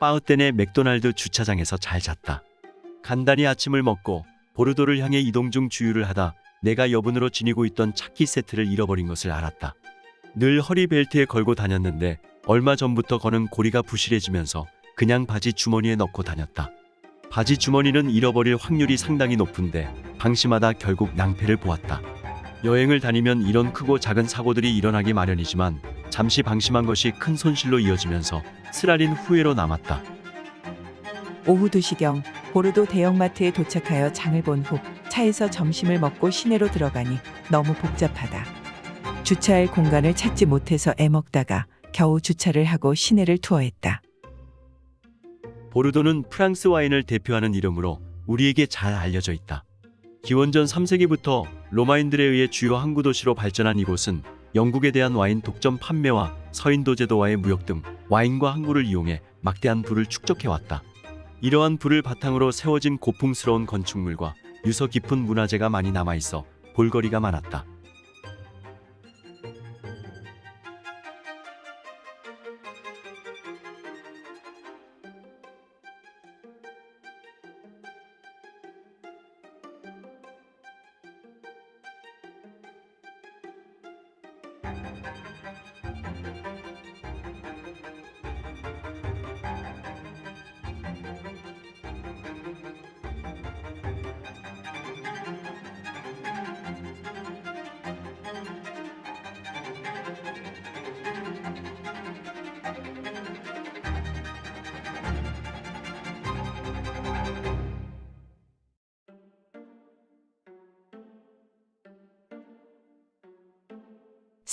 파우텐의 맥도날드 주차장에서 잘 잤다. 간단히 아침을 먹고 보르도를 향해 이동 중 주유를 하다 내가 여분으로 지니고 있던 차키 세트를 잃어버린 것을 알았다. 늘 허리 벨트에 걸고 다녔는데 얼마 전부터 거는 고리가 부실해지면서 그냥 바지 주머니에 넣고 다녔다. 바지 주머니는 잃어버릴 확률이 상당히 높은데 방심하다 결국 낭패를 보았다. 여행을 다니면 이런 크고 작은 사고들이 일어나기 마련이지만 잠시 방심한 것이 큰 손실로 이어지면서 쓰라린 후회로 남았다. 오후 2시경 보르도 대형마트에 도착하여 장을 본 후 차에서 점심을 먹고 시내로 들어가니 너무 복잡하다. 주차할 공간을 찾지 못해서 애먹다가 겨우 주차를 하고 시내를 투어했다. 보르도는 프랑스 와인을 대표하는 이름으로 우리에게 잘 알려져 있다. 기원전 3세기부터 로마인들에 의해 주요 항구 도시로 발전한 이곳은 영국에 대한 와인 독점 판매와 서인도 제도와의 무역 등 와인과 항구를 이용해 막대한 부를 축적해 왔다. 이러한 부를 바탕으로 세워진 고풍스러운 건축물과 유서 깊은 문화재가 많이 남아 있어 볼거리가 많았다.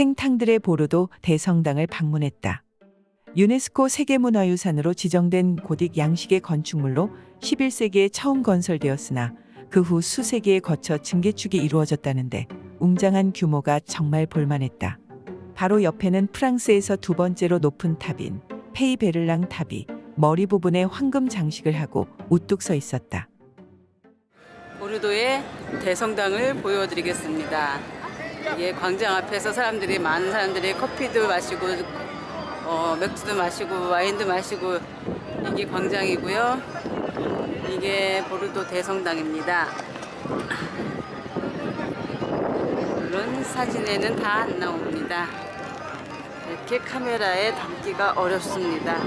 생탕들의 보르도 대성당을 방문했다. 유네스코 세계문화유산으로 지정된 고딕 양식의 건축물로 11세기에 처음 건설되었으나 그 후 수세기에 거쳐 증개축이 이루어졌다는데 웅장한 규모가 정말 볼만했다. 바로 옆에는 프랑스에서 두 번째로 높은 탑인 페이베를랑 탑이 머리 부분에 황금 장식을 하고 우뚝 서 있었다. 보르도의 대성당을 보여드리겠습니다. 이게 광장 앞에서 사람들이 많은 사람들이 커피도 마시고 어, 맥주도 마시고 와인도 마시고 이게 광장이고요. 이게 보르도 대성당입니다. 물론 사진에는 다 안 나옵니다. 이렇게 카메라에 담기가 어렵습니다.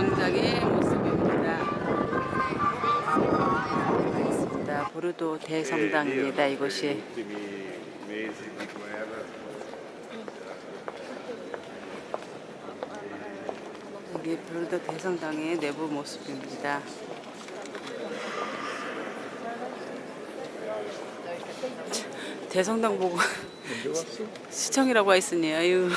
광장의 모습입니다. 알겠습니다. 보르도 대성당입니다. 이곳이 여기 보르도 대성당의 내부 모습입니다. 대성당 보고 시청이라고 했으니 아유.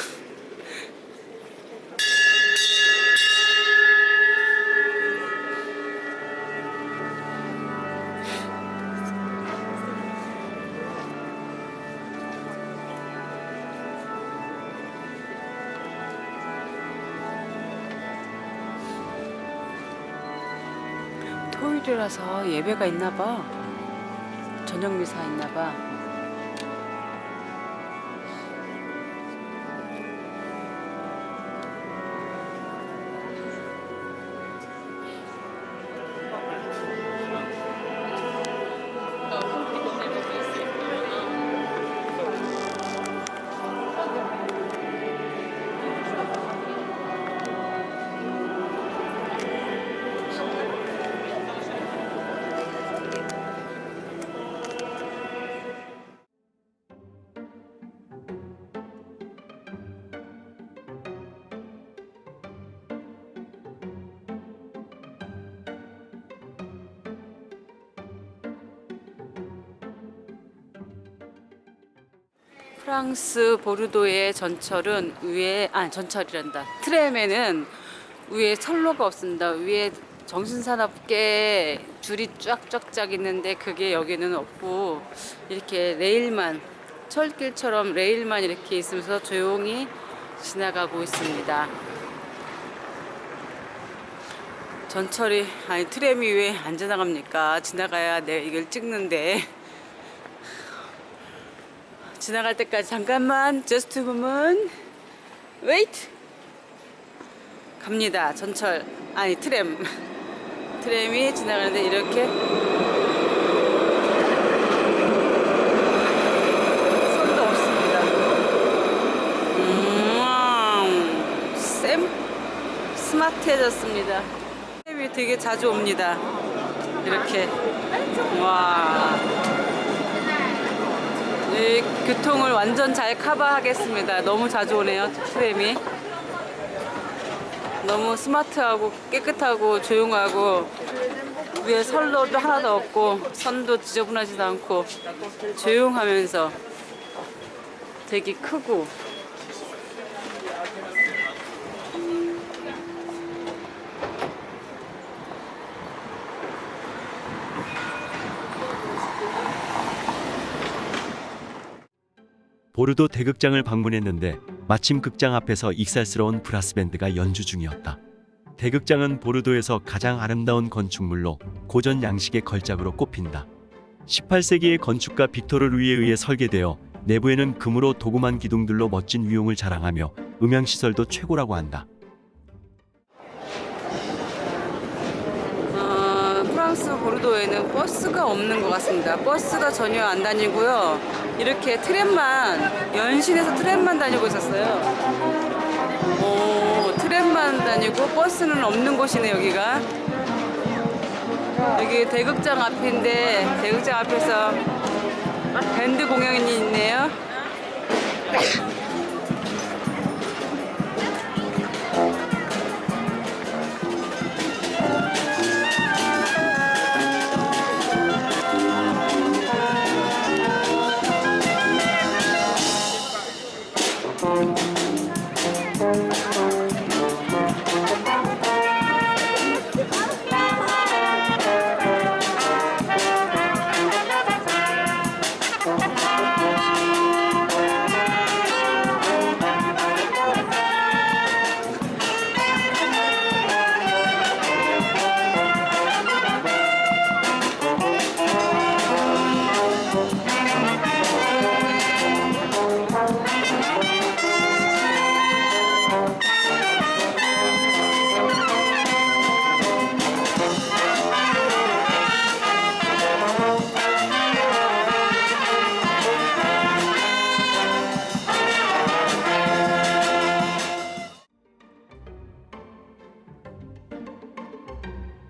토요일이라서 예배가 있나 봐. 저녁 미사 있나 봐. 프랑스 보르도의 전철은 위에 아 전철이란다. 트램에는 위에 선로가 없습니다. 위에 정신사납게 줄이 쫙쫙쫙 있는데 그게 여기는 없고 이렇게 레일만 철길처럼 레일만 이렇게 있으면서 조용히 지나가고 있습니다. 전철이 아니 트램이 왜 안 지나갑니까? 지나가야 내 이걸 찍는데 지나갈 때까지. 잠깐만 just a moment wait. 갑니다. 전철. 아니 트램. 트램이 지나가는데 이렇게. 손도 없습니다. 음, 쌤 스마트해졌습니다. 트램이 되게 자주 옵니다. 이렇게. 와 이 교통을 완전 잘 커버하겠습니다. 너무 자주 오네요, 트램이. 너무 스마트하고 깨끗하고 조용하고 위에 선로도 하나도 없고 선도 지저분하지도 않고 조용하면서 되게 크고 보르도 대극장을 방문했는데 마침 극장 앞에서 익살스러운 브라스 밴드가 연주 중이었다. 대극장은 보르도에서 가장 아름다운 건축물로 고전 양식의 걸작으로 꼽힌다. 18세기의 건축가 빅토르 루이에 의해 설계되어 내부에는 금으로 도금한 기둥들로 멋진 위용을 자랑하며 음향 시설도 최고라고 한다. 어, 프랑스 보르도에는 버스가 없는 것 같습니다. 버스가 전혀 안 다니고요. 이렇게 트램만 연신에서 트램만 다니고 있었어요. 오, 트램만 다니고 버스는 없는 곳이네 여기가. 여기 대극장 앞인데 대극장 앞에서 밴드 공연이 있네요.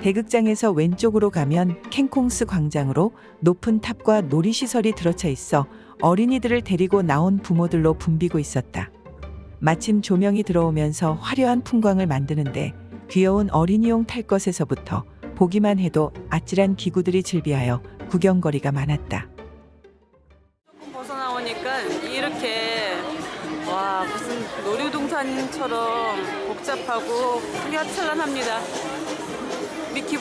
대극장에서 왼쪽으로 가면 캔콩스 광장으로 높은 탑과 놀이시설이 들어차 있어 어린이들을 데리고 나온 부모들로 붐비고 있었다. 마침 조명이 들어오면서 화려한 풍광을 만드는데 귀여운 어린이용 탈 것에서부터 보기만 해도 아찔한 기구들이 즐비하여 구경거리가 많았다. 조금 벗어나오니까 이렇게 와 무슨 놀이동산처럼 복잡하고 휘황찬란합니다. 미키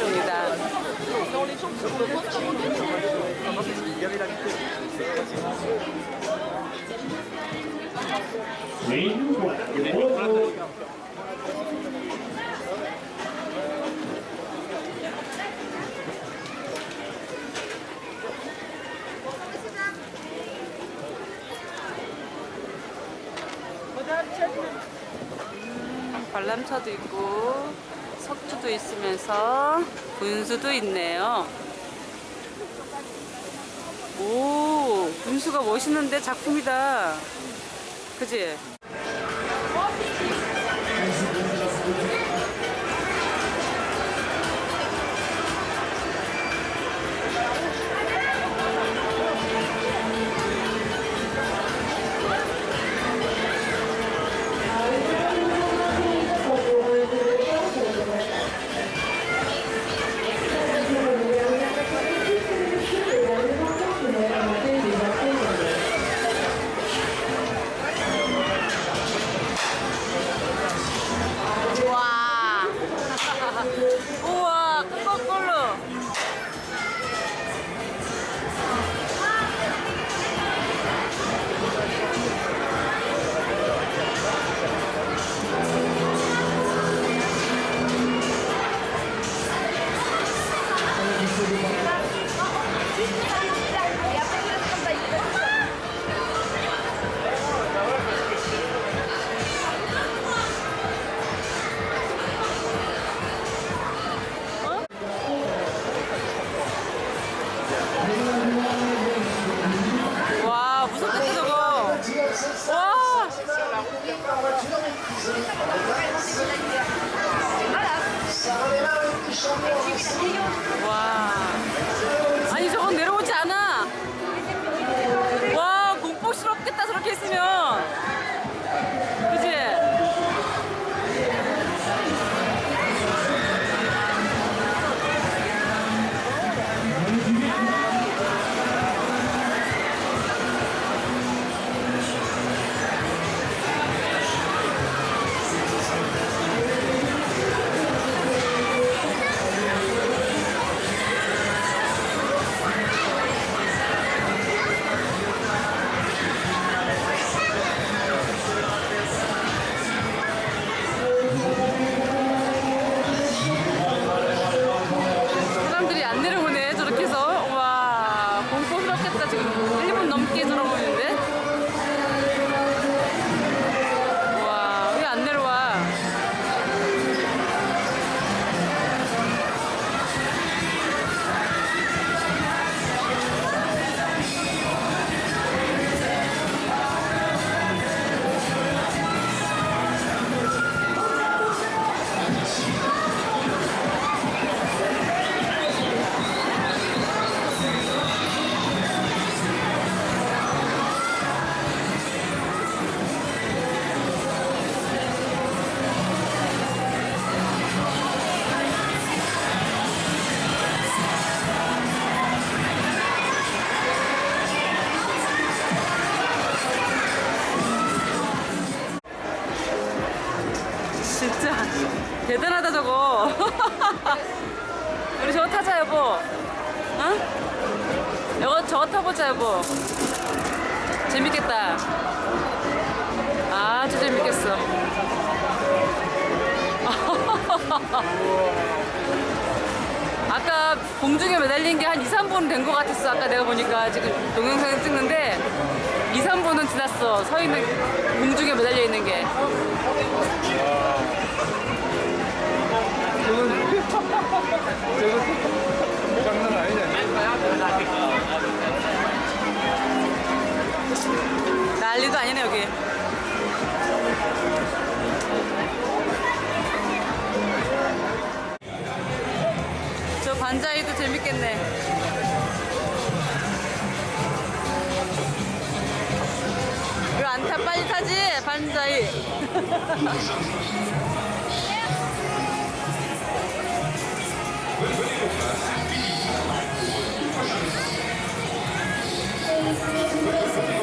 있었습니다. 음, 관람차도 있고 석주도 있으면서 분수도 있네요. 오, 분수가 멋있는데 작품이다. 그지? 공중에 매달린 게 한 2, 3분 된 것 같았어 아까 내가 보니까 지금 동영상 찍는데 2, 3분은 지났어 서 있는 공중에 매달려 있는 게 장난 아니네. 난리도 아니네 여기. 반자이도 재밌겠네. 왜안 타? 빨리 타지 반자이.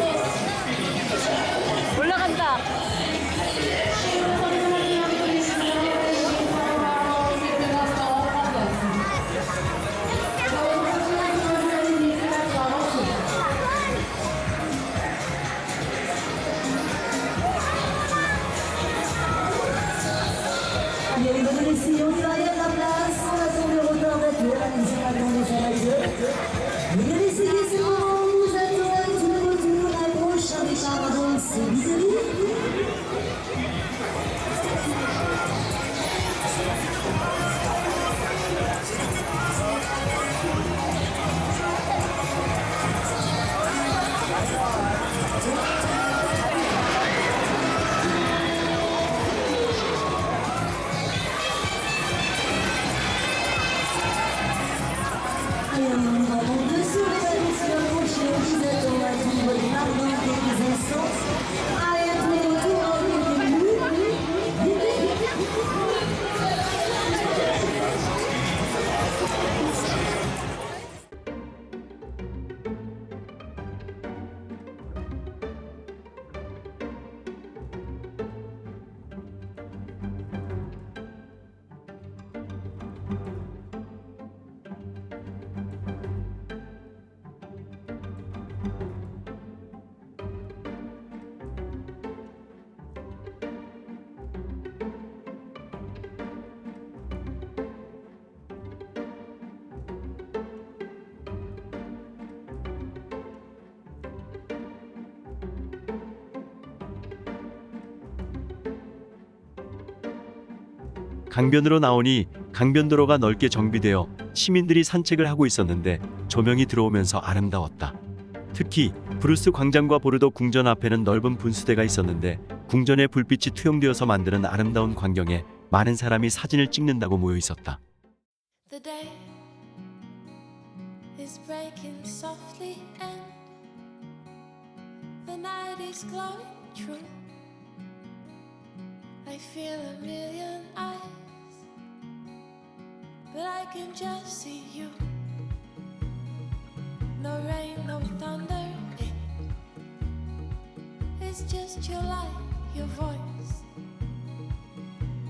강변으로 나오니 강변도로가 넓게 정비되어 시민들이 산책을 하고 있었는데 조명이 들어오면서 아름다웠다. 특히 브루스 광장과 보르도 궁전 앞에는 넓은 분수대가 있었는데 궁전의 불빛이 투영되어서 만드는 아름다운 광경에 많은 사람이 사진을 찍는다고 모여 있었다. The day is breaking softly and the night is glowing true. I feel a million eyes, but I can just see you. No rain, no thunder, eh. it's just your light, your voice.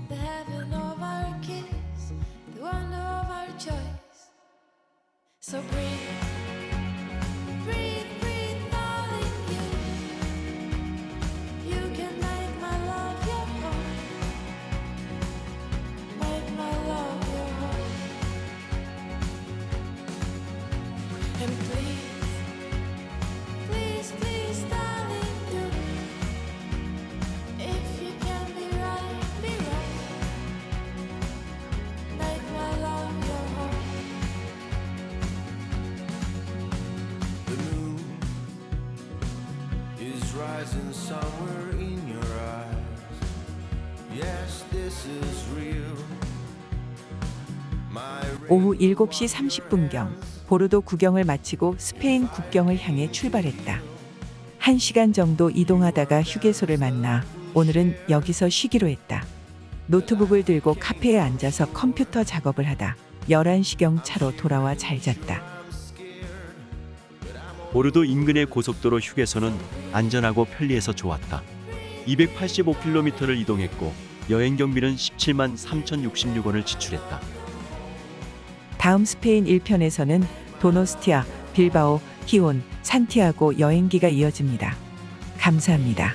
The heaven of our kiss, the wonder of our choice. So breathe, rising somewhere in your eyes. Yes, this is real. 오후 7시 30분경 보르도 구경을 마치고 스페인 국경을 향해 출발했다. 1시간 정도 이동하다가 휴게소를 만나 오늘은 여기서 쉬기로 했다. 노트북을 들고 카페에 앉아서 컴퓨터 작업을 하다 11시경 차로 돌아와 잘 잤다. 보르도 인근의 고속도로 휴게소는 안전하고 편리해서 좋았다. 285km를 이동했고 여행 경비는 17만 3,066원을 지출했다. 다음 스페인 1편에서는 도노스티아, 빌바오, 기온, 산티아고 여행기가 이어집니다. 감사합니다.